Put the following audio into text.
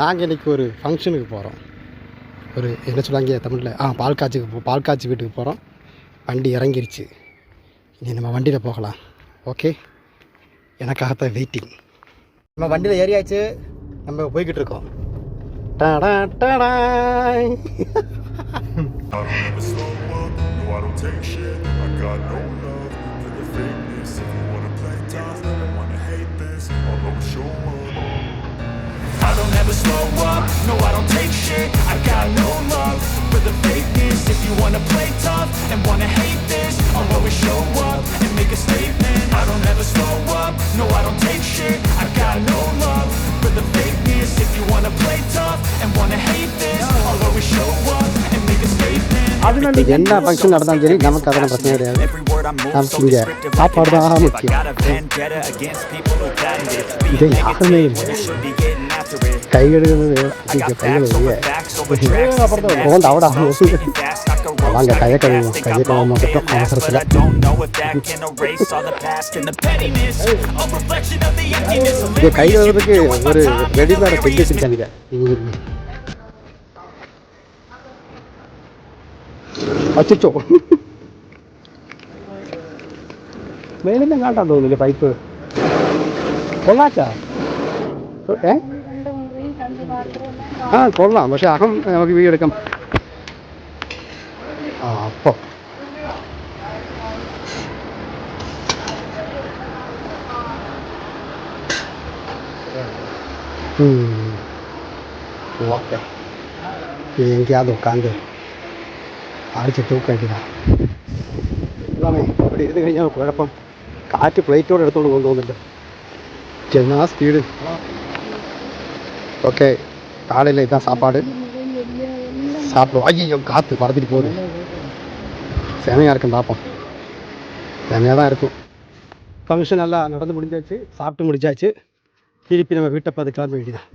நாங்கள் இன்றைக்கி ஒரு ஃபங்க்ஷனுக்கு போகிறோம் ஒரு என்ன சொல்லுவாங்க தமிழில்? ஆ பால் காய்ச்சிக்கு பால் காய்ச்சி வீட்டுக்கு போகிறோம் வண்டி இறங்கிருச்சு. இனி நம்ம வண்டியில் போகலாம். ஓகே எனக்காகத்தான் வெயிட்டிங் நம்ம வண்டியில் ஏறியாச்சு. நம்ம போய்கிட்டு இருக்கோம். டடா டடாய். I don't I don't take shit. I got no love for the fakeness. If you wanna no I don't take shit I got no love for the fakeness If you wanna play tough and wanna hate this I'll always show up and make a statement I don't ever slow up, no I don't take shit I got no love for the fakeness If you wanna play tough and wanna hate this I'll always show up and make a statement என்ன function நடந்தாலும் சரி நமக்கு அதெல்லாம் பிரச்சனை கிடையாது Every word I move நமக்கு so இங்கே descriptive சாப்பாடு தான் I முக்கியம் got a vendetta against people who patented Being இதை negative யாருமே இல்லை Kayaknya itu dia, kayaknya dia. Hei, apa tuh? Bondau udah, langsung kayaknya kayaknya kamu kayaknya kamu mau ke toko macam macam. Kayaknya apa sih? Orang Ready mana? Tunggu sih, jangan dulu. Aduh, coba. Mereka nggak tahu, nggak ada pipa itu. Kalau aja, eh? ആ കൊള്ളാം. പക്ഷെ അഹം നമുക്ക് വീടെടുക്കാം എടുക്കാം. ആ അപ്പോൾ okay എനിക്ക് ആ ദുഃഖാന്ത് അടിച്ച് തൂക്കേണ്ടില്ല ഇവിടെ ഇരുന്ന് കഴിഞ്ഞാൽ കുഴപ്പം. കാറ്റ് പ്ലേറ്റോടെ എടുത്തോണ്ട് പോകുന്നു തോന്നുന്നുണ്ട്. ചെന്നാ സ്പീഡ് ஓகே காலையில் இதுதான் சாப்பாடு. சாப்பிடுவோம். ஐயோ காற்று பறந்துட்டு போகுது. செமையாக இருக்கும் பார்ப்போம் செமையாக தான் இருக்கும். ஃபங்க்ஷன் நல்லா நடந்து முடிஞ்சாச்சு. சாப்பிட்டு முடிஞ்சாச்சு. திருப்பி நம்ம வீட்டை பார்த்து கிளம்ப வேண்டியதான்